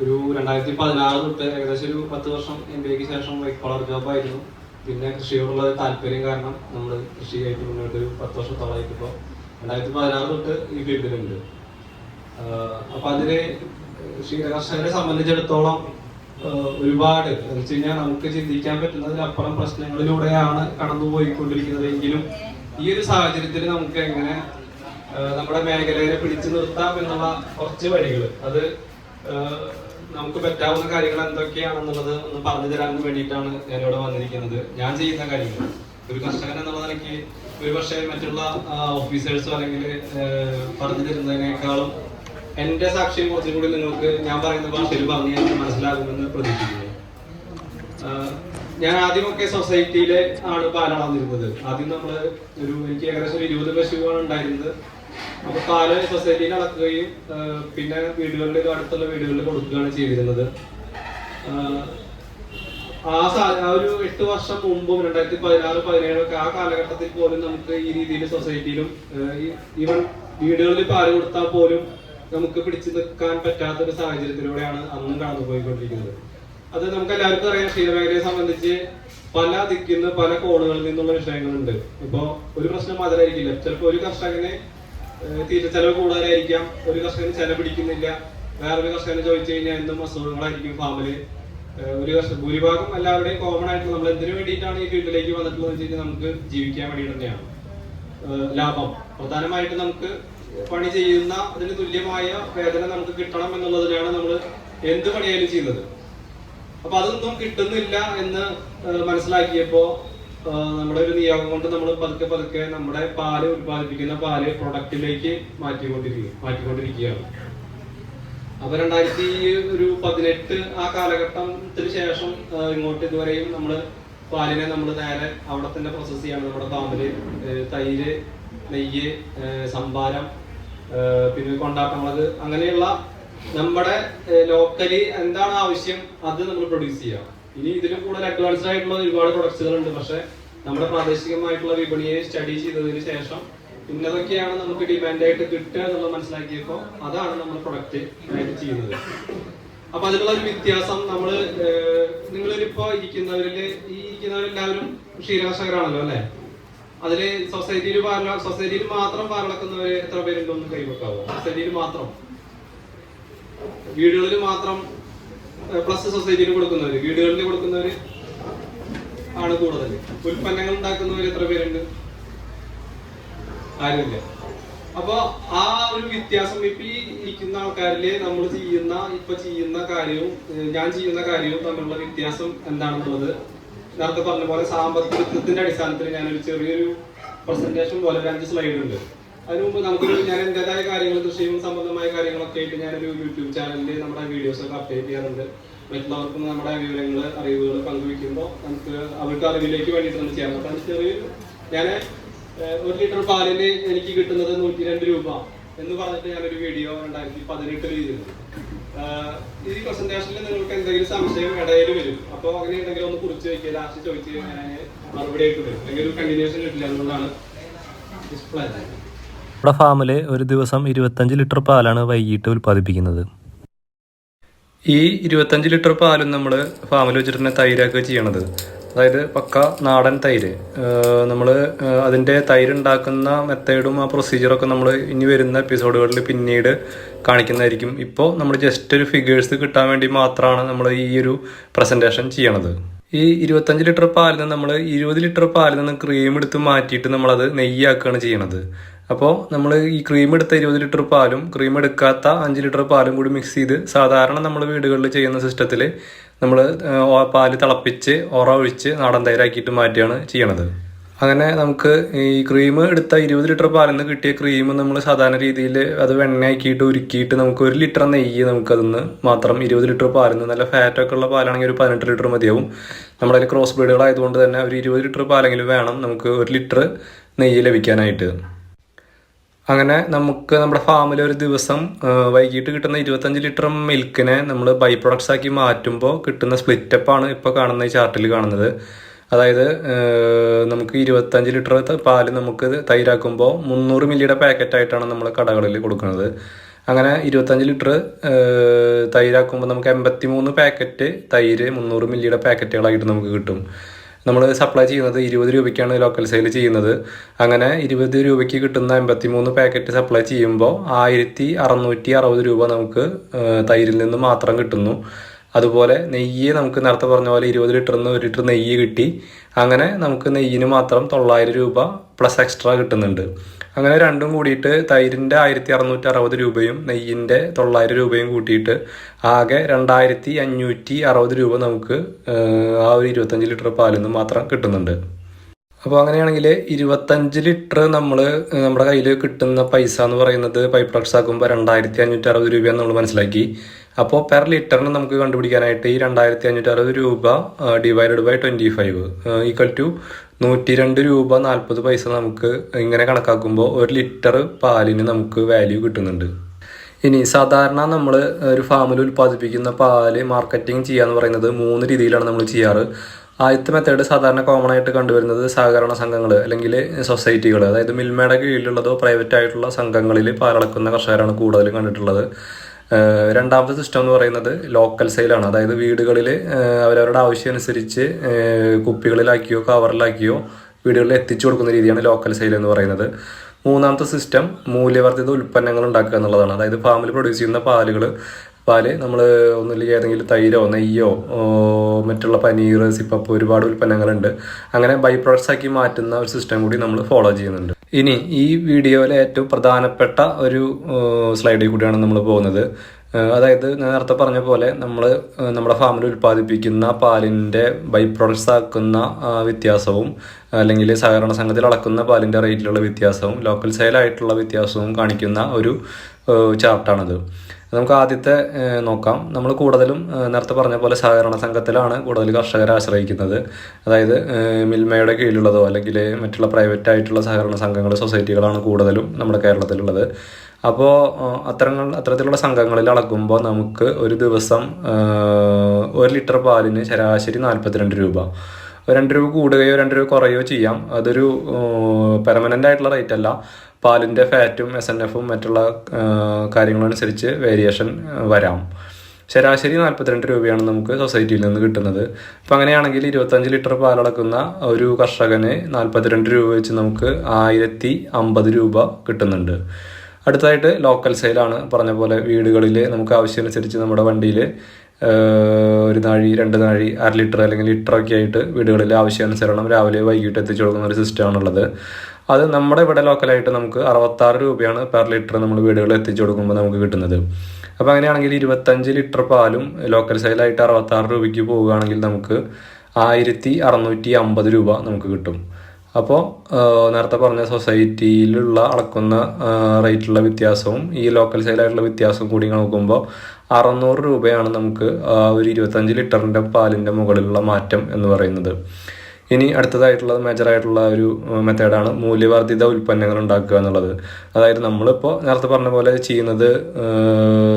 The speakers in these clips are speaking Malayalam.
ഒരു രണ്ടായിരത്തി പതിനാറ് തൊട്ട് ഏകദേശം ഒരു പത്ത് വർഷം എം ബി എക്ക് ശേഷം വൈറ്റ് കോളർ ജോബായിരുന്നു പിന്നെ കൃഷിയോടുള്ള താല്പര്യം കാരണം നമ്മൾ കൃഷിയായിട്ട് മുന്നോട്ട് ഒരു പത്ത് വർഷം ഇപ്പോൾ രണ്ടായിരത്തി പതിനാറ് തൊട്ട് ഈ ഫീൽഡിലുണ്ട് അപ്പൊ അതിലെ ക്ഷീരകർഷകരെ സംബന്ധിച്ചിടത്തോളം ഒരുപാട് എന്ന് വെച്ച് കഴിഞ്ഞാൽ നമുക്ക് ചിന്തിക്കാൻ പറ്റുന്നതിലപ്പുറം പ്രശ്നങ്ങളിലൂടെയാണ് കടന്നുപോയിക്കൊണ്ടിരിക്കുന്നത് എങ്കിലും ഈ ഒരു സാഹചര്യത്തിൽ നമുക്ക് എങ്ങനെ നമ്മുടെ മേഖലയെ പിടിച്ചു നിർത്താം എന്നുള്ള കുറച്ച് വഴികൾ അത് നമുക്ക് പറ്റാവുന്ന കാര്യങ്ങൾ എന്തൊക്കെയാണെന്നുള്ളത് ഒന്ന് പറഞ്ഞു തരാൻ വേണ്ടിയിട്ടാണ് ഞാനിവിടെ വന്നിരിക്കുന്നത്. ഞാൻ ചെയ്യുന്ന കാര്യങ്ങൾ. ഒരു കർഷകൻ എന്നുള്ള നിലയ്ക്ക് ഒരു പക്ഷേ മറ്റുള്ള ഓഫീസേഴ്സോ അല്ലെങ്കിൽ പറഞ്ഞു തരുന്നതിനേക്കാളും എന്റെ സാക്ഷ്യം കുറച്ചും കൂടി നിങ്ങൾക്ക് ഞാൻ പറയുന്ന ഭാഷയിൽ പറഞ്ഞു കഴിഞ്ഞാൽ മനസ്സിലാകുമെന്ന് പ്രതീക്ഷിക്കുന്നു. ഞാൻ ആദ്യമൊക്കെ സൊസൈറ്റിയിലെ ആണ് പാലാണെന്നിരുന്നത് ആദ്യം നമ്മൾ ഒരു എനിക്ക് ഏകദേശം ഇരുപത് പശുവാണ് ഉണ്ടായിരുന്നത്. അപ്പൊ പാൽ സൊസൈറ്റിയിൽ നടക്കുകയും പിന്നെ വീടുകളിൽ അടുത്തുള്ള വീടുകളിൽ കൊടുക്കുകയാണ് ചെയ്തിരുന്നത്. ആ ഒരു എട്ട് വർഷം മുമ്പും രണ്ടായിരത്തി പതിനാറ് പതിനേഴൊക്കെ ആ കാലഘട്ടത്തിൽ പോലും നമുക്ക് ഈ രീതിയിൽ സൊസൈറ്റിയിലും ഈവൻ വീടുകളിൽ പാൽ കൊടുത്താൽ പോലും നമുക്ക് പിടിച്ചു നിൽക്കാൻ പറ്റാത്ത ഒരു സാഹചര്യത്തിലൂടെയാണ് അന്നും കടന്നു പോയിക്കൊണ്ടിരിക്കുന്നത് അത് നമുക്ക് എല്ലാവർക്കും അറിയാം ക്ഷീരമേഖലയെ സംബന്ധിച്ച് പല ദിക്കുന്ന പല കോണുകളിൽ നിന്നുള്ള വിഷയങ്ങളുണ്ട്. ഇപ്പോ ഒരു പ്രശ്നം മാത്രമായിരിക്കില്ല ചിലപ്പോൾ ഒരു കർഷകന് തീറ്റ ചെലവ് കൂടുതലായിരിക്കാം ഒരു കർഷകന് ചെല പിടിക്കുന്നില്ല വേറൊരു കർഷകന് ചോദിച്ചു കഴിഞ്ഞാൽ എന്തും അസുഖങ്ങളായിരിക്കും ഫാമിൽ ഒരു കർഷക ഭൂരിഭാഗം എല്ലാവരുടെയും കോമൺ ആയിട്ട് നമ്മൾ എന്തിനു വേണ്ടിയിട്ടാണ് ഈ ഫീൽഡിലേക്ക് വന്നിട്ടുള്ളത് വെച്ച് കഴിഞ്ഞാൽ നമുക്ക് ജീവിക്കാൻ വേണ്ടി തന്നെയാണ്. ലാഭം. പ്രധാനമായിട്ട് നമുക്ക് പണി ചെയ്യുന്ന അതിന് തുല്യമായ വേതനം നമുക്ക് കിട്ടണം എന്നുള്ളതിനാണ് നമ്മൾ എന്ത് പണിയായാലും ചെയ്യുന്നത്. അപ്പൊ അതൊന്നും കിട്ടുന്നില്ല എന്ന് മനസ്സിലാക്കിയപ്പോ നമ്മുടെ ഒരു നിയോഗം കൊണ്ട് നമ്മൾ പതുക്കെ പതുക്കെ നമ്മുടെ പാൽ ഉത്പാദിപ്പിക്കുന്ന പാൽ പ്രൊഡക്റ്റിലേക്ക് മാറ്റിക്കൊണ്ടിരിക്കുക മാറ്റിക്കൊണ്ടിരിക്കുകയാണ്. അപ്പൊ രണ്ടായിരത്തി ഒരു പതിനെട്ട് ആ കാലഘട്ടത്തിന് ശേഷം ഇങ്ങോട്ട് ഇതുവരെയും നമ്മൾ പാലിനെ നമ്മൾ നേരെ അവിടെ തന്നെ പ്രോസസ് ചെയ്യാണ്. നമ്മുടെ പാമ്പിൽ തൈര് നെയ്യ് സംഭാരം പിന്നെ കൊണ്ടാട്ടമുളക് അങ്ങനെയുള്ള നമ്മുടെ ലോക്കലി എന്താണ് ആവശ്യം അത് നമ്മൾ പ്രൊഡ്യൂസ് ചെയ്യാം. ഇനി ഇതിലും കൂടുതൽ അഡ്വാൻസ്ഡ് ആയിട്ടുള്ള ഒരുപാട് പ്രൊഡക്ട്സുകൾ ഉണ്ട് പക്ഷെ നമ്മുടെ പ്രാദേശികമായിട്ടുള്ള വിപണിയെ സ്റ്റഡി ചെയ്തതിന് ശേഷം ഇന്നതൊക്കെയാണ് നമുക്ക് ഡിമാൻഡ് ആയിട്ട് കിട്ടുക എന്നുള്ളത് മനസ്സിലാക്കിയപ്പോൾ അതാണ് നമ്മൾ പ്രൊഡക്റ്റ് ആയിട്ട് ചെയ്യുന്നത്. അപ്പൊ അതിനുള്ള ഒരു വ്യത്യാസം നമ്മൾ നിങ്ങളിപ്പോ ഇരിക്കുന്നവരിൽ ഈ ഇരിക്കുന്നവരെല്ലാവരും ക്ഷീരകർഷകരാണല്ലോ അല്ലെ? അതിൽ സൊസൈറ്റിയിൽ പാല സൊസൈറ്റിയിൽ മാത്രം പാലളക്കുന്നവര് എത്ര പേരുണ്ടോന്ന് കൈവെക്കാവോ? സൊസൈറ്റിയിൽ മാത്രം. വീടുകളിൽ മാത്രം പ്ലസ് സൊസൈറ്റിയിൽ കൊടുക്കുന്നവര് വീടുകളിൽ കൊടുക്കുന്നവര് ആണ് കൂടുതൽ ഉൽപ്പന്നങ്ങൾ ഉണ്ടാക്കുന്നവർ എത്ര പേരുണ്ട്? ആരുമില്ല. അപ്പൊ ആ ഒരു വ്യത്യാസം ഇപ്പൊ ഈ ഇരിക്കുന്ന ആൾക്കാരിൽ നമ്മൾ ചെയ്യുന്ന ഇപ്പൊ ചെയ്യുന്ന കാര്യവും ഞാൻ ചെയ്യുന്ന കാര്യവും തമ്മിലുള്ള വ്യത്യാസം എന്താണെന്നുള്ളത് നേരത്തെ പറഞ്ഞ പോലെ സാമ്പത്തികത്തിന്റെ അടിസ്ഥാനത്തിൽ ഞാൻ ഒരു ചെറിയൊരു പ്രസന്റേഷൻ പോലെ അഞ്ച് സ്ലൈഡ് ഉണ്ട്. അതിനു മുമ്പ് നമുക്കൊരു ഞാൻ എന്റേതായ കാര്യങ്ങൾ കൃഷിയും സംബന്ധമായ കാര്യങ്ങളൊക്കെ ആയിട്ട് ഞാനൊരു യൂട്യൂബ് ചാനലിൽ നമ്മുടെ വീഡിയോസ് ഒക്കെ അപ്ഡേറ്റ് ചെയ്യാറുണ്ട്. മറ്റുള്ളവർക്കും നമ്മുടെ വിവരങ്ങൾ അറിവുകൾ പങ്കുവെക്കുമ്പോൾ നമുക്ക് അവർക്ക് അറിവിലേക്ക് വേണ്ടിയിട്ട് നമ്മൾ ചെയ്യാം അപ്പം ചെറിയ ഞാൻ ഒരു ലിറ്റർ പാലിന് എനിക്ക് കിട്ടുന്നത് നൂറ്റി രണ്ട് രൂപ എന്ന് പറഞ്ഞിട്ട് ഞാനൊരു വീഡിയോ രണ്ടായിരത്തി പതിനെട്ടിൽ ചെയ്തിരുന്നു. ഈ പ്രസന്റേഷനിൽ നിങ്ങൾക്ക് എന്തെങ്കിലും സംശയം ഇടയിൽ വരും. അപ്പോൾ അങ്ങനെ ഉണ്ടെങ്കിൽ ഒന്ന് കുറിച്ച് വയ്ക്കുക ലാസ്റ്റ് ചോദിച്ചു കഴിഞ്ഞാൽ മറുപടി ആയിട്ട് വരും അല്ലെങ്കിൽ ഒരു കണ്ടിന്യൂഷൻ കിട്ടില്ല എന്നുള്ളതാണ് ഡിസ്പ്ലേ നമ്മുടെ ഫാമിൽ ഒരു ദിവസം ഇരുപത്തഞ്ച് ലിറ്റർ പാലാണ് വൈകിട്ട് ഉൽപ്പാദിപ്പിക്കുന്നത്. ഈ ഇരുപത്തഞ്ച് ലിറ്റർ പാലും നമ്മൾ ഫാമിൽ വെച്ചിട്ട് തന്നെ തൈരാക്കുക ചെയ്യണത്. അതായത് പക്ക നാടൻ തൈര്. നമ്മൾ അതിന്റെ തൈര് ഉണ്ടാക്കുന്ന മെത്തേഡും ആ പ്രൊസീജിയറൊക്കെ നമ്മൾ ഇനി വരുന്ന എപ്പിസോഡുകളിൽ പിന്നീട് കാണിക്കുന്നതായിരിക്കും. ഇപ്പോൾ നമ്മൾ ജസ്റ്റ് ഒരു ഫിഗേഴ്സ് കിട്ടാൻ വേണ്ടി മാത്രമാണ് നമ്മൾ ഈ ഒരു പ്രസന്റേഷൻ ചെയ്യണത്. ഈ ഇരുപത്തഞ്ച് ലിറ്റർ പാലിൽ നിന്ന് നമ്മൾ ഇരുപത് ലിറ്റർ പാലിൽ നിന്ന് ക്രീം എടുത്ത് മാറ്റിയിട്ട് നമ്മളത് നെയ്യാക്കുകയാണ് ചെയ്യണത്. അപ്പോൾ നമ്മൾ ഈ ക്രീം എടുത്ത ഇരുപത് ലിറ്റർ പാലും ക്രീം എടുക്കാത്ത അഞ്ച് ലിറ്റർ പാലും കൂടി മിക്സ് ചെയ്ത് സാധാരണ നമ്മൾ വീടുകളിൽ ചെയ്യുന്ന സിസ്റ്റത്തിൽ നമ്മൾ പാൽ തിളപ്പിച്ച് ഒറ ഒഴിച്ച് നാടൻ തൈരാക്കിയിട്ട് മാറ്റിയാണ് ചെയ്യണത്. അങ്ങനെ നമുക്ക് ഈ ക്രീം എടുത്ത ഇരുപത് ലിറ്റർ പാലിൽ നിന്ന് കിട്ടിയ ക്രീം നമ്മൾ സാധാരണ രീതിയിൽ അത് വെണ്ണയാക്കിയിട്ട് ഉരുക്കിയിട്ട് നമുക്ക് ഒരു ലിറ്റർ നെയ്യ് നമുക്കതിന്ന് മാത്രം ഇരുപത് ലിറ്റർ പാലിൽ നിന്ന് നല്ല ഫാറ്റൊക്കെ ഉള്ള പാലാണെങ്കിൽ ഒരു പതിനെട്ട് ലിറ്റർ മതിയാവും. നമ്മുടെ ക്രോസ് ബ്രീഡുകളായതുകൊണ്ട് തന്നെ ഒരു ഇരുപത് ലിറ്റർ പാലെങ്കിലും വേണം നമുക്ക് ഒരു ലിറ്റർ നെയ്യ് ലഭിക്കാനായിട്ട്. അങ്ങനെ നമുക്ക് നമ്മുടെ ഫാമിൽ ഒരു ദിവസം വൈകിട്ട് കിട്ടുന്ന ഇരുപത്തഞ്ച് ലിറ്റർ മിൽക്കിനെ നമ്മൾ ബൈ പ്രൊഡക്ട്സ് ആക്കി മാറ്റുമ്പോൾ കിട്ടുന്ന സ്പ്ലിറ്റപ്പാണ് ഇപ്പോൾ കാണുന്ന ഈ ചാർട്ടിൽ കാണുന്നത്. അതായത് നമുക്ക് ഇരുപത്തഞ്ച് ലിറ്റർ പാൽ നമുക്ക് തൈരാക്കുമ്പോൾ മുന്നൂറ് മില്ലിയുടെ പാക്കറ്റായിട്ടാണ് നമ്മൾ കടകളിൽ കൊടുക്കുന്നത്. അങ്ങനെ ഇരുപത്തഞ്ച് ലിറ്റർ തൈരാക്കുമ്പോൾ നമുക്ക് എൺപത്തി മൂന്ന് പാക്കറ്റ് തൈര് മുന്നൂറ് മില്ലിയുടെ പാക്കറ്റുകളായിട്ട് നമുക്ക് കിട്ടും. നമ്മൾ സപ്ലൈ ചെയ്യുന്നത് ഇരുപത് രൂപയ്ക്കാണ് ലോക്കൽ സെയിൽ ചെയ്യുന്നത്. അങ്ങനെ ഇരുപത് രൂപയ്ക്ക് കിട്ടുന്ന എൺപത്തി മൂന്ന് പാക്കറ്റ് സപ്ലൈ ചെയ്യുമ്പോൾ ആയിരത്തി അറുന്നൂറ്റി അറുപത് രൂപ നമുക്ക് തൈരിൽ നിന്ന് മാത്രം കിട്ടുന്നു. അതുപോലെ നെയ്യ് നമുക്ക് നേരത്തെ പറഞ്ഞ പോലെ ഇരുപത് ലിറ്ററിൽ നിന്ന് ഒരു ലിറ്റർ നെയ്യ് കിട്ടി. അങ്ങനെ നമുക്ക് നെയ്യിന് മാത്രം തൊള്ളായിരം രൂപ പ്ലസ് എക്സ്ട്രാ കിട്ടുന്നുണ്ട്. അങ്ങനെ രണ്ടും കൂടിയിട്ട് തൈരിന്റെ ആയിരത്തി അറുന്നൂറ്റി അറുപത് രൂപയും നെയ്യിന്റെ തൊള്ളായിരം രൂപയും കൂട്ടിയിട്ട് ആകെ രണ്ടായിരത്തി അഞ്ഞൂറ്റി അറുപത് രൂപ നമുക്ക് ആ ഒരു ഇരുപത്തഞ്ച് ലിറ്റർ പാലിൽ നിന്ന് മാത്രം കിട്ടുന്നുണ്ട്. അപ്പോൾ അങ്ങനെയാണെങ്കിൽ ഇരുപത്തഞ്ച് ലിറ്റർ നമ്മൾ നമ്മുടെ കയ്യിൽ കിട്ടുന്ന പൈസ എന്ന് പറയുന്നത് പൈപ്പ് പ്രൊഡക്ട്സ് ആക്കുമ്പോൾ രണ്ടായിരത്തി അഞ്ഞൂറ്റി അറുപത് രൂപയെന്ന് നമ്മൾ മനസ്സിലാക്കി. അപ്പോൾ പെർ ലിറ്ററിന് നമുക്ക് കണ്ടുപിടിക്കാനായിട്ട് ഈ രണ്ടായിരത്തി അഞ്ഞൂറ്റി അറുപത് രൂപ divided by twenty five equal to നൂറ്റി രണ്ട് രൂപ നാൽപ്പത് പൈസ നമുക്ക് ഇങ്ങനെ കണക്കാക്കുമ്പോൾ ഒരു ലിറ്റർ പാലിന് നമുക്ക് വാല്യൂ കിട്ടുന്നുണ്ട്. ഇനി സാധാരണ നമ്മൾ ഒരു ഫാമിൽ ഉൽപ്പാദിപ്പിക്കുന്ന പാൽ മാർക്കറ്റിംഗ് ചെയ്യാന്ന് പറയുന്നത് മൂന്ന് രീതിയിലാണ് നമ്മൾ ചെയ്യാറ്. ആദ്യത്തെ മെത്തേഡ് സാധാരണ കോമൺ ആയിട്ട് കണ്ടുവരുന്നത് സഹകരണ സംഘങ്ങൾ അല്ലെങ്കിൽ സൊസൈറ്റികൾ അതായത് മിൽമയുടെ കീഴിലുള്ളതോ പ്രൈവറ്റ് ആയിട്ടുള്ള സംഘങ്ങളിൽ പാലളക്കുന്ന കർഷകരാണ് കൂടുതലും കണ്ടിട്ടുള്ളത്. രണ്ടാമത്തെ സിസ്റ്റം എന്ന് പറയുന്നത് ലോക്കൽ സെയിലാണ് അതായത് വീടുകളിൽ അവരവരുടെ ആവശ്യം അനുസരിച്ച് ഏഹ് കുപ്പികളിലാക്കിയോ കവറിലാക്കിയോ വീടുകളിൽ എത്തിച്ചു കൊടുക്കുന്ന രീതിയാണ് ലോക്കൽ സെയിൽ എന്ന് പറയുന്നത്. മൂന്നാമത്തെ സിസ്റ്റം മൂല്യവർദ്ധിത ഉൽപ്പന്നങ്ങൾ ഉണ്ടാക്കുക എന്നുള്ളതാണ്. അതായത് ഫാമിൽ പ്രൊഡ്യൂസ് ചെയ്യുന്ന പാലുകൾ പാൽ നമ്മൾ ഒന്നുമില്ലെങ്കിൽ ഏതെങ്കിലും തൈരോ നെയ്യോ മറ്റുള്ള പനീർ സിപ്പപ്പ് ഒരുപാട് ഉൽപ്പന്നങ്ങളുണ്ട്. അങ്ങനെ ബൈ പ്രോഡക്ട്സ് ആക്കി മാറ്റുന്ന ഒരു സിസ്റ്റം കൂടി നമ്മൾ ഫോളോ ചെയ്യുന്നുണ്ട്. ഇനി ഈ വീഡിയോയിലെ ഏറ്റവും പ്രധാനപ്പെട്ട ഒരു സ്ലൈഡിൽ കൂടിയാണ് നമ്മൾ പോകുന്നത്. അതായത് ഞാൻ നേരത്തെ പറഞ്ഞ പോലെ നമ്മൾ നമ്മുടെ ഫാമിൽ ഉൽപ്പാദിപ്പിക്കുന്ന പാലിന്റെ ബൈ പ്രോഡക്ട്സ് ആക്കുന്ന വ്യത്യാസവും അല്ലെങ്കിൽ സഹകരണ സംഘത്തിൽ അളക്കുന്ന പാലിന്റെ റേറ്റിലുള്ള വ്യത്യാസവും ലോക്കൽ സെയിലായിട്ടുള്ള വ്യത്യാസവും കാണിക്കുന്ന ഒരു ചാർട്ടാണത് നമുക്ക് ആദ്യത്തെ നോക്കാം. നമ്മൾ കൂടുതലും നേരത്തെ പറഞ്ഞ പോലെ സഹകരണ സംഘത്തിലാണ് കൂടുതൽ കർഷകരെ ആശ്രയിക്കുന്നത്. അതായത് മിൽമയുടെ കീഴിലുള്ളതോ അല്ലെങ്കിൽ മറ്റുള്ള പ്രൈവറ്റ് ആയിട്ടുള്ള സഹകരണ സംഘങ്ങൾ സൊസൈറ്റികളാണ് കൂടുതലും നമ്മുടെ കേരളത്തിലുള്ളത്. അപ്പോൾ അത്തരങ്ങൾ അത്തരത്തിലുള്ള സംഘങ്ങളിൽ അളക്കുമ്പോൾ നമുക്ക് ഒരു ദിവസം ഒരു ലിറ്റർ പാലിന് ശരാശരി നാൽപ്പത്തിരണ്ട് രൂപ. രണ്ട് രൂപ കൂടുകയോ രണ്ട് രൂപ കുറയുകയോ ചെയ്യാം. അതൊരു പെർമനന്റ് ആയിട്ടുള്ള റേറ്റ് അല്ല. പാലിന്റെ ഫാറ്റും എസ് എൻ എഫും മറ്റുള്ള കാര്യങ്ങളനുസരിച്ച് വേരിയേഷൻ വരാം. ശരാശരി നാൽപ്പത്തിരണ്ട് രൂപയാണ് നമുക്ക് സൊസൈറ്റിയിൽ നിന്ന് കിട്ടുന്നത്. അപ്പം അങ്ങനെയാണെങ്കിൽ ഇരുപത്തഞ്ച് ലിറ്റർ പാലടക്കുന്ന ഒരു കർഷകന് നാൽപ്പത്തിരണ്ട് രൂപ വെച്ച് നമുക്ക് ആയിരത്തി അമ്പത് രൂപ കിട്ടുന്നുണ്ട്. അടുത്തതായിട്ട് ലോക്കൽ സെയിലാണ് പറഞ്ഞ പോലെ വീടുകളിൽ നമുക്ക് ആവശ്യമനുസരിച്ച് നമ്മുടെ വണ്ടിയിൽ ഒരു നാഴി രണ്ട് നാഴി അര ലിറ്റർ അല്ലെങ്കിൽ ലിറ്റർ ഒക്കെ ആയിട്ട് വീടുകളിൽ ആവശ്യാനുസരണം രാവിലെ വൈകിട്ട് എത്തിച്ചു കൊടുക്കുന്ന ഒരു സിസ്റ്റമാണുള്ളത് അത് നമ്മുടെ ഇവിടെ ലോക്കലായിട്ട് നമുക്ക് അറുപത്താറ് രൂപയാണ് പെർ ലിറ്റർ നമ്മൾ വീടുകളിൽ എത്തിച്ചു കൊടുക്കുമ്പോൾ നമുക്ക് കിട്ടുന്നത്. അപ്പോൾ അങ്ങനെയാണെങ്കിൽ ഇരുപത്തഞ്ച് ലിറ്റർ പാലും ലോക്കൽ സെയിലായിട്ട് അറുപത്താറ് രൂപയ്ക്ക് പോവുകയാണെങ്കിൽ നമുക്ക് ആയിരത്തി അറുന്നൂറ്റി അമ്പത് രൂപ നമുക്ക് കിട്ടും. അപ്പോൾ നേരത്തെ പറഞ്ഞ സൊസൈറ്റിയിലുള്ള അളക്കുന്ന റേറ്റിലുള്ള വ്യത്യാസവും ഈ ലോക്കൽ സെയിലായിട്ടുള്ള വ്യത്യാസവും കൂടി നോക്കുമ്പോൾ അറുന്നൂറ് രൂപയാണ് നമുക്ക് ഒരു ഇരുപത്തഞ്ച് ലിറ്ററിന്റെ പാലിന്റെ മുകളിലുള്ള മാറ്റം എന്ന് പറയുന്നത്. ഇനി അടുത്തതായിട്ടുള്ള മേജറായിട്ടുള്ള ഒരു മെത്തേഡാണ് മൂല്യവർദ്ധിത ഉൽപ്പന്നങ്ങൾ ഉണ്ടാക്കുക എന്നുള്ളത്. അതായത് നമ്മളിപ്പോൾ നേരത്തെ പറഞ്ഞ പോലെ ചെയ്യുന്നത്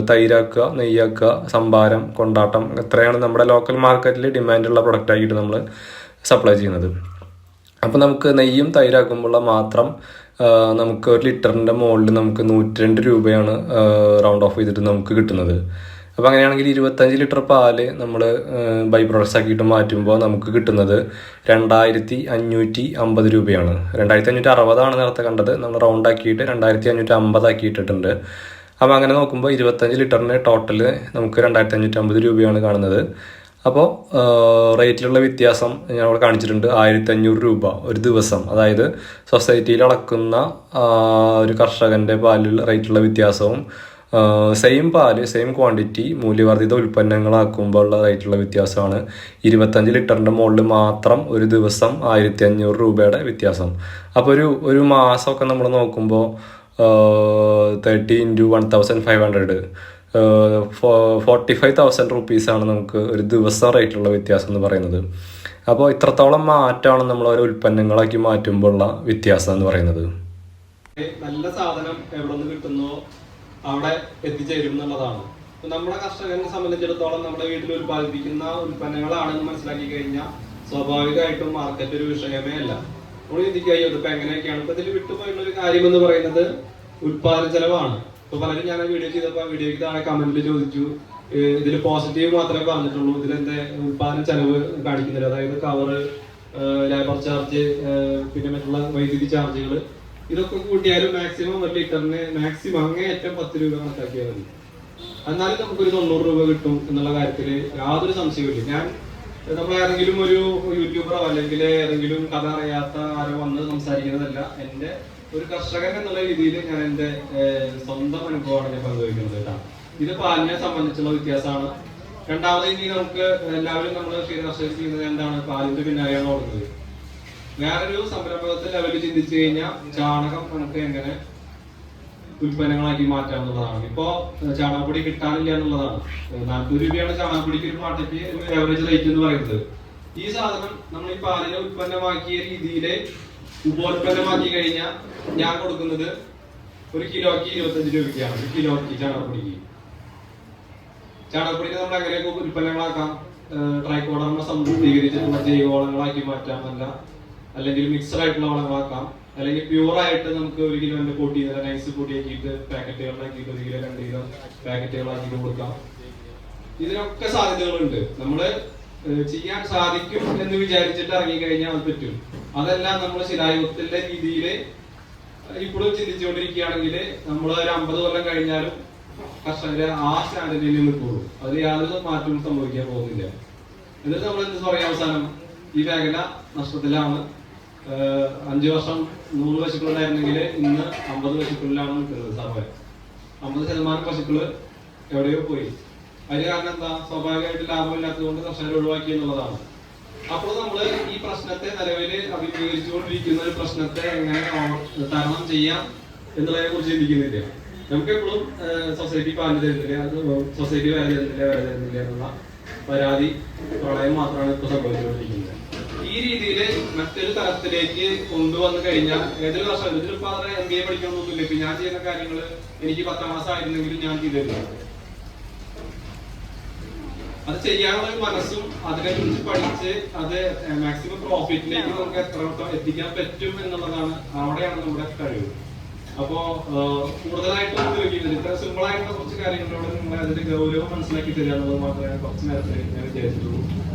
തൈരാക്കുക നെയ്യാക്കുക സംഭാരം കൊണ്ടാട്ടം എത്രയാണ് നമ്മുടെ ലോക്കൽ മാർക്കറ്റിൽ ഡിമാൻഡുള്ള പ്രൊഡക്റ്റ് ആയിട്ട് നമ്മൾ സപ്ലൈ ചെയ്യുന്നത്. അപ്പോൾ നമുക്ക് നെയ്യും തൈരാക്കുമ്പോൾ മാത്രം നമുക്ക് ഒരു ലിറ്ററിന്റെ മുകളിൽ നമുക്ക് നൂറ്റി രണ്ട് രൂപയാണ് റൗണ്ട് ഓഫ് ചെയ്തിട്ട് നമുക്ക് കിട്ടുന്നത്. അപ്പോൾ അങ്ങനെയാണെങ്കിൽ ഇരുപത്തഞ്ച് ലിറ്റർ പാൽ നമ്മൾ ബൈ പ്രോഡക്റ്റ്സ് ആക്കിയിട്ട് മാറ്റുമ്പോൾ നമുക്ക് കിട്ടുന്നത് രണ്ടായിരത്തി അഞ്ഞൂറ്റി അമ്പത് രൂപയാണ്. രണ്ടായിരത്തി അഞ്ഞൂറ്റി അറുപതാണ് നേരത്തെ കണ്ടത്. നമ്മൾ റൗണ്ട് ആക്കിയിട്ട് രണ്ടായിരത്തി അഞ്ഞൂറ്റി അമ്പത് ആക്കിയിട്ടിട്ടുണ്ട് അപ്പോൾ അങ്ങനെ നോക്കുമ്പോൾ ഇരുപത്തഞ്ച് ലിറ്ററിന് ടോട്ടൽ നമുക്ക് രണ്ടായിരത്തി അഞ്ഞൂറ്റി അമ്പത് രൂപയാണ് കാണുന്നത്. അപ്പോൾ റേറ്റിലുള്ള വ്യത്യാസം ഞാൻ അവിടെ കാണിച്ചിട്ടുണ്ട്. ആയിരത്തി അഞ്ഞൂറ് രൂപ ഒരു ദിവസം. അതായത് സൊസൈറ്റിയിൽ അളക്കുന്ന ഒരു കർഷകന്റെ പാലിൽ റേറ്റിലുള്ള വ്യത്യാസവും സെയിം പാൽ സെയിം ക്വാണ്ടിറ്റി മൂല്യവർദ്ധിത ഉൽപ്പന്നങ്ങളാക്കുമ്പോൾ ഉള്ള റേറ്റിലുള്ള വ്യത്യാസമാണ്. ഇരുപത്തഞ്ച് ലിറ്ററിന്റെ മുകളിൽ മാത്രം ഒരു ദിവസം ആയിരത്തി അഞ്ഞൂറ് രൂപയുടെ വ്യത്യാസം. അപ്പോൾ ഒരു ഒരു മാസമൊക്കെ നമ്മൾ നോക്കുമ്പോൾ thirty into one thousand five hundred forty five thousand റുപ്പീസാണ് നമുക്ക് ഒരു ദിവസം റേറ്റിലുള്ള വ്യത്യാസം എന്ന് പറയുന്നത്. അപ്പോൾ ഇത്രത്തോളം മാറ്റമാണ് നമ്മൾ ഓരോ ഉൽപ്പന്നങ്ങളാക്കി മാറ്റുമ്പോഴുള്ള വ്യത്യാസം എന്ന് പറയുന്നത്. നല്ല സാധനം എവിടെ നിന്ന് കിട്ടുന്നോ അവിടെ എത്തിച്ചേരും എന്നുള്ളതാണ്. നമ്മുടെ കർഷകനെ സംബന്ധിച്ചിടത്തോളം നമ്മുടെ വീട്ടിൽ ഉൽപ്പാദിപ്പിക്കുന്ന ഉൽപ്പന്നങ്ങളാണെന്ന് മനസ്സിലാക്കി കഴിഞ്ഞാൽ സ്വാഭാവികമായിട്ടും മാർക്കറ്റ് ഒരു വിഷയമേ അല്ല. നമ്മൾ ചിന്തിക്കുക അയ്യോ ഇതിപ്പോ എങ്ങനെയൊക്കെയാണ്? ഇപ്പൊ ഇതിൽ വിട്ടുപോയുള്ള ഒരു കാര്യം എന്ന് പറയുന്നത് ഉത്പാദന ചെലവാണ്. ഇപ്പൊ പലരും ഞാൻ വീഡിയോ ചെയ്തപ്പോ ആ വീഡിയോയ്ക്ക് താഴെ കമന്റിൽ ചോദിച്ചു ഇതിൽ പോസിറ്റീവ് മാത്രമേ പറഞ്ഞിട്ടുള്ളൂ. ഇതിലെന്താ ഉൽപാദന ചെലവ് കാണിക്കുന്നില്ല അതായത് കവറ് ലേബർ ചാർജ് പിന്നെ മറ്റുള്ള വൈദ്യുതി ചാർജുകൾ ഇതൊക്കെ കൂട്ടിയാലും മാക്സിമം ഒരു ലിറ്ററിന് മാക്സിമം അങ്ങേ ഏറ്റവും പത്ത് രൂപ കണക്കാക്കിയാൽ മതി. എന്നാലും നമുക്കൊരു തൊണ്ണൂറ് രൂപ കിട്ടും എന്നുള്ള കാര്യത്തിൽ യാതൊരു സംശയവുമില്ല. ഞാൻ നമ്മൾ ഏതെങ്കിലും ഒരു യൂട്യൂബറോ അല്ലെങ്കിൽ ഏതെങ്കിലും കഥ അറിയാത്ത ആരോ വന്ന് സംസാരിക്കുന്നതല്ല. എന്റെ ഒരു കർഷകൻ എന്നുള്ള രീതിയിൽ ഞാൻ എന്റെ സ്വന്തം അനുഭവമാണ് ഞാൻ പങ്കുവയ്ക്കുന്നത് കേട്ടോ. ഇത് പാലിനെ സംബന്ധിച്ചുള്ള വ്യത്യാസമാണ്. രണ്ടാമത് ഇനി നമുക്ക് എല്ലാവരും നമ്മൾ ക്ഷീരകർഷകർ ചെയ്യുന്നത് എന്താണ്? പാലിന്റെ പിന്നാലെയാണ് ഓടുന്നത്. വേറൊരു സംരംഭകത്തെ ലെവലിൽ ചിന്തിച്ചു കഴിഞ്ഞാൽ ചാണകം നമുക്ക് എങ്ങനെ ഉൽപ്പന്നങ്ങളാക്കി മാറ്റാം എന്നുള്ളതാണ്. ഇപ്പോ ചാണകപ്പൊടി കിട്ടാനില്ല എന്നുള്ളതാണ്. നാൽപ്പത് രൂപയാണ് ചാണകപ്പൊടിക്ക് ഒരു പാട്ടയ്ക്ക് ആവറേജ് റേറ്റ് എന്ന് പറയുന്നത്. ഈ സാധനം നമ്മൾ ഈ പാലിനെ ഉൽപ്പന്നമാക്കിയ രീതിയിൽ ഉപോൽപ്പന്നമാക്കി കഴിഞ്ഞാൽ ഞാൻ കൊടുക്കുന്നത് ഒരു കിലോയ്ക്ക് ഇരുപത്തഞ്ച് രൂപയ്ക്കാണ്. ഒരു കിലോയ്ക്ക് ചാണകപ്പൊടിക്ക്. ചാണകപ്പൊടിക്ക് നമ്മൾ എങ്ങനെയൊക്കെ ഉൽപ്പന്നങ്ങളാക്കാം? ട്രൈക്കോഡർമ സമൃദ്ധീകരിച്ചിട്ടുള്ള ജൈവവളങ്ങളാക്കി മാറ്റാം അല്ല. അല്ലെങ്കിൽ മിക്സഡ് ആയിട്ടുള്ള വളങ്ങളാക്കാം. അല്ലെങ്കിൽ പ്യൂർ ആയിട്ട് നമുക്ക് ഒരു കിലോന്റെ പൊടി നൈസ് പൊടിയാക്കിയിട്ട് പാക്കറ്റുകളിലാക്കിയിട്ട് ഒരു കിലോ രണ്ട് കിലോ പാക്കറ്റുകളാക്കിയിട്ട് കൊടുക്കാം. ഇതിനൊക്കെ സാധ്യതകളുണ്ട്. നമ്മൾ ചെയ്യാൻ സാധിക്കും എന്ന് വിചാരിച്ചിട്ട് ഇറങ്ങിക്കഴിഞ്ഞാൽ പറ്റും. അതെല്ലാം നമ്മൾ ശിലായുഗത്തിന്റെ രീതിയിൽ ഇപ്പോഴും ചിന്തിച്ചുകൊണ്ടിരിക്കുകയാണെങ്കിൽ നമ്മൾ ഒരു അമ്പത് കൊല്ലം കഴിഞ്ഞാലും കർഷകര് ആ സ്റ്റാൻഡേർഡിൽ നിൽക്കുള്ളൂ. അതിൽ യാതൊരു മാറ്റവും സംഭവിക്കാൻ പോകുന്നില്ല. എന്നിട്ട് നമ്മൾ എന്ത് പറയാം അവസാനം? ഈ മേഖല നഷ്ടത്തിലാണ്. അഞ്ചു വർഷം നൂറ് പശുക്കളുണ്ടായിരുന്നെങ്കിൽ ഇന്ന് അമ്പത് പശുക്കളിലാണ് നിൽക്കുന്നത് സമയം അമ്പത് ശതമാനം പശുക്കൾ എവിടെയോ പോയി. അതിന് കാരണം എന്താ? സ്വാഭാവികമായിട്ട് ലാഭമില്ലാത്തതുകൊണ്ട് കർഷകർ ഒഴിവാക്കി എന്നുള്ളതാണ്. അപ്പോൾ നമ്മൾ ഈ പ്രശ്നത്തെ നിലവിൽ അഭിമുഖീകരിച്ചുകൊണ്ടിരിക്കുന്ന ഒരു പ്രശ്നത്തെ എങ്ങനെ തരണം ചെയ്യാം എന്നുള്ളതിനെ കുറിച്ച് ചിന്തിക്കുന്നില്ല. നമുക്ക് എപ്പോഴും സൊസൈറ്റി പാൽ തരുന്നില്ല അത് സൊസൈറ്റി വേല തരുന്നില്ല വേല തരുന്നില്ല എന്നുള്ള പരാതി പ്രളയം മാത്രമാണ് ഇപ്പൊ സംഭവിച്ചുകൊണ്ടിരിക്കുന്നത്. ഈ രീതിയിൽ മറ്റൊരു തലത്തിലേക്ക് കൊണ്ടുവന്നു കഴിഞ്ഞാൽ ഏതൊരു വർഷം ഇതിലിപ്പോ അത്ര എം ബി എ പഠിക്കണമെന്നൊന്നുമില്ല. ഇപ്പൊ ഞാൻ ചെയ്യുന്ന കാര്യങ്ങൾ എനിക്ക് പത്താം മാസം ആയിരുന്നെങ്കിലും ഞാൻ ചെയ്തിരുന്നു. അത് ചെയ്യാനുള്ള ഒരു മനസ്സും അതിനെ കുറിച്ച് പഠിച്ച് അത് മാക്സിമം പ്രോഫിറ്റിലേക്ക് നമുക്ക് എത്രത്തോളം എത്തിക്കാൻ പറ്റും എന്നുള്ളതാണ് അവിടെയാണ് നമ്മുടെ കഴിവ്. അപ്പോ കൂടുതലായിട്ടും ഉപയോഗിക്കുന്നത് ഇത്ര സിമ്പിൾ ആയിട്ടുള്ള കുറച്ച് കാര്യങ്ങളോട് നിങ്ങളെ അതിന്റെ ഗൗരവം മനസ്സിലാക്കി തരിക എന്നുള്ളത് മാത്രമേ കുറച്ച് നേരത്തെ ഞാൻ വിചാരിച്ചിട്ടുള്ളൂ.